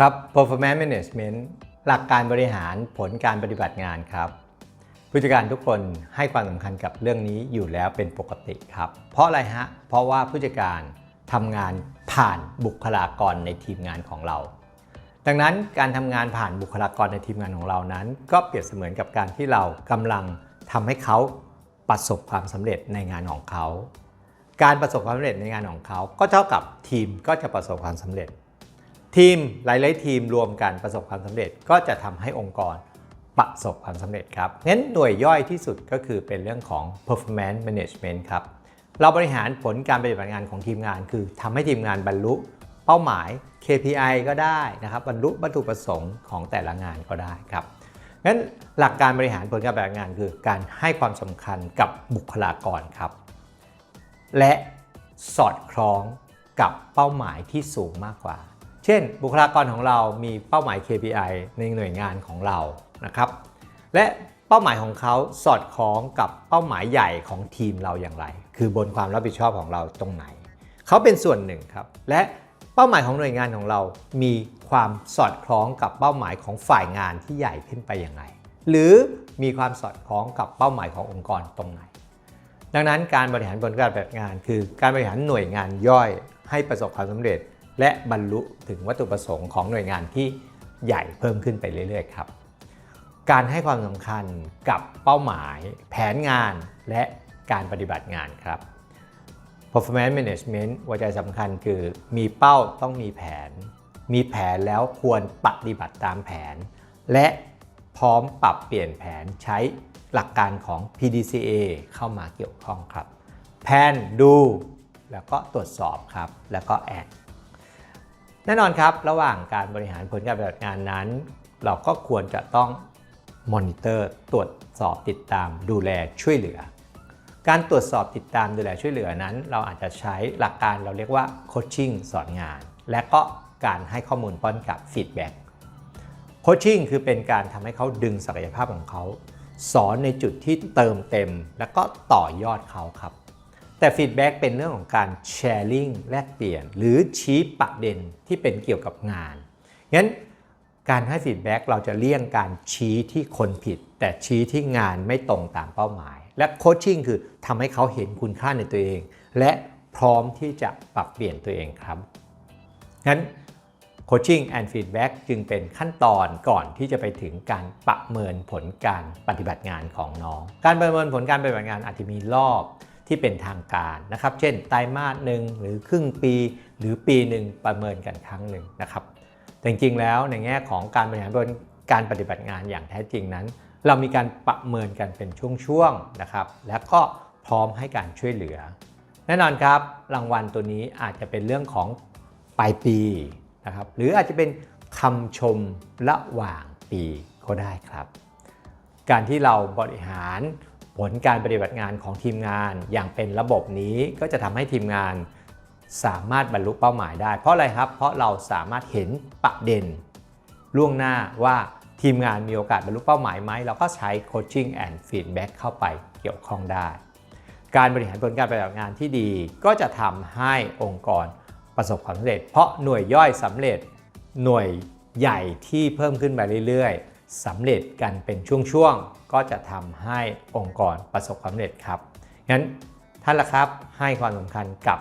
ครับ performance management หลักการบริหารผลการปฏิบัติงานครับ ผู้จัดการทุกคนให้ความสำคัญกับเรื่องนี้อยู่แล้วเป็นปกติครับ เพราะอะไรฮะ เพราะว่าผู้จัดการทำงานผ่านบุคลากรในทีมงานของเรา ดังนั้นการทำงานผ่านบุคลากรในทีมงานของเรานั้น ก็เปรียบเสมือนกับการที่เรากำลังทำให้เขาประสบความสำเร็จในงานของเขา การประสบความสำเร็จในงานของเขา ก็เท่ากับทีมก็จะประสบความสำเร็จ ทีมหลายๆทีมรวมกันประสบความสำเร็จก็จะทำให้องค์กรประสบความสำเร็จครับงั้นหน่วยย่อยที่สุดก็คือเป็นเรื่องของ performance management ครับเราบริหารผลการปฏิบัติงานของทีมงาน คือทำให้ทีมงานบรรลุเป้าหมาย KPI ก็ได้นะครับบรรลุวัตถุประสงค์ของแต่ละงานก็ได้ครับงั้นหลักการบริหารผลการปฏิบัติงานคือการให้ความสำคัญกับบุคลากรครับ และสอดคล้องกับเป้าหมายที่สูงมากกว่า เช่น บุคลากรของเรามีเป้าหมาย KPI ในหน่วยงานของเรานะครับ และเป้าหมายของเขาสอดคล้องกับเป้าหมายใหญ่ของทีมเราอย่างไร คือบนความรับผิดชอบของเราตรงไหน เขาเป็นส่วนหนึ่งครับและเป้าหมายของหน่วยงานของเรา มีความสอดคล้องกับเป้าหมายของฝ่ายงานที่ใหญ่ขึ้นไปอย่างไร หรือมีความสอดคล้องกับเป้าหมายขององค์กรตรงไหน ดังนั้นการบริหารผลการปฏิบัติงาน คือการบริหารหน่วยงานย่อยให้ประสบความสำเร็จ และบรรลุถึงวัตถุประสงค์ของหน่วยงานที่ใหญ่เพิ่มขึ้นไปเรื่อยๆครับ การให้ความสำคัญกับเป้าหมาย แผนงานและการปฏิบัติงานครับ performance management หัวใจสำคัญคือมีเป้าต้องมีแผน มีแผนแล้วควรปฏิบัติตามแผน และพร้อมปรับเปลี่ยนแผนใช้หลักการของ PDCA เข้ามาเกี่ยวข้องครับ แผนดู แล้วก็ตรวจสอบครับ แล้วก็แอด แน่นอนครับ ระหว่างการบริหารผลการปฏิบัติงานนั้น เราก็ควรจะต้องมอนิเตอร์ตรวจสอบติดตามดูแลช่วยเหลือ การตรวจสอบติดตามดูแลช่วยเหลือนั้น เราอาจจะใช้หลักการเราเรียกว่าโคชชิ่งสอนงาน และก็การให้ข้อมูลป้อนกับฟีดแบ็กโคชชิ่งคือเป็นการทำให้เขาดึงศักยภาพของเขา สอนในจุดที่เติมเต็ม แล้วก็ต่อยอดเขาครับ แต่ฟีดแบ็กเป็นเรื่องของการแชร์ลิงแลกเปลี่ยน หรือชี้ประเด็นที่เป็นเกี่ยวกับงานงั้นการให้ฟีดแบ็กเราจะเลี่ยงการชี้ที่คนผิด แต่ชี้ที่งานไม่ตรงตามเป้าหมาย และโคชชิ่งคือทำให้เขาเห็นคุณค่าในตัวเอง และพร้อมที่จะปรับเปลี่ยนตัวเองครับงั้น Coaching and Feedback จึงเป็นขั้นตอนก่อนที่จะไปถึงการประเมินผลการปฏิบัติงานของน้อง การประเมินผลการปฏิบัติงานอาจจะมีรอบ ที่เป็นทางการนะครับ เช่นไตรมาสหนึ่งหรือครึ่งปีหรือปีหนึ่งประเมินกันครั้งหนึ่งนะครับ แต่จริงๆแล้วในแง่ของการบริหารบนการปฏิบัติงานอย่างแท้จริงนั้น เรามีการประเมินกันเป็นช่วงๆนะครับ และก็พร้อมให้การช่วยเหลือ แน่นอนครับ รางวัลตัวนี้อาจจะเป็นเรื่องของปลายปีนะครับ หรืออาจจะเป็นคำชมระหว่างปีก็ได้ครับ การที่เราบริหาร ผลการปฏิบัติงานของทีมงานอย่างเป็นระบบนี้ก็จะทำให้ทีมงานสามารถบรรลุเป้าหมายได้ เพราะอะไรครับ เพราะเราสามารถเห็นประเด็น ล่วงหน้าว่าทีมงานมีโอกาสบรรลุเป้าหมายไหม เราก็ใช้ coaching and feedback เข้าไปเกี่ยวข้องได้ การบริหารผลการปฏิบัติงานที่ดี ก็จะทำให้องค์กรประสบความสำเร็จ เพราะหน่วยย่อยสำเร็จหน่วยใหญ่ที่เพิ่มขึ้นไปเรื่อยๆ สำเร็จกันเป็นช่วงๆ ก็จะทำให้องค์กรประสบความสำเร็จครับ งั้นท่านละครับให้ความสำคัญกับ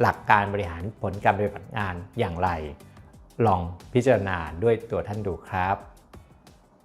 หลักการบริหารผลการปฏิบัติงานอย่างไร ลองพิจารณาด้วยตัวท่านดูครับ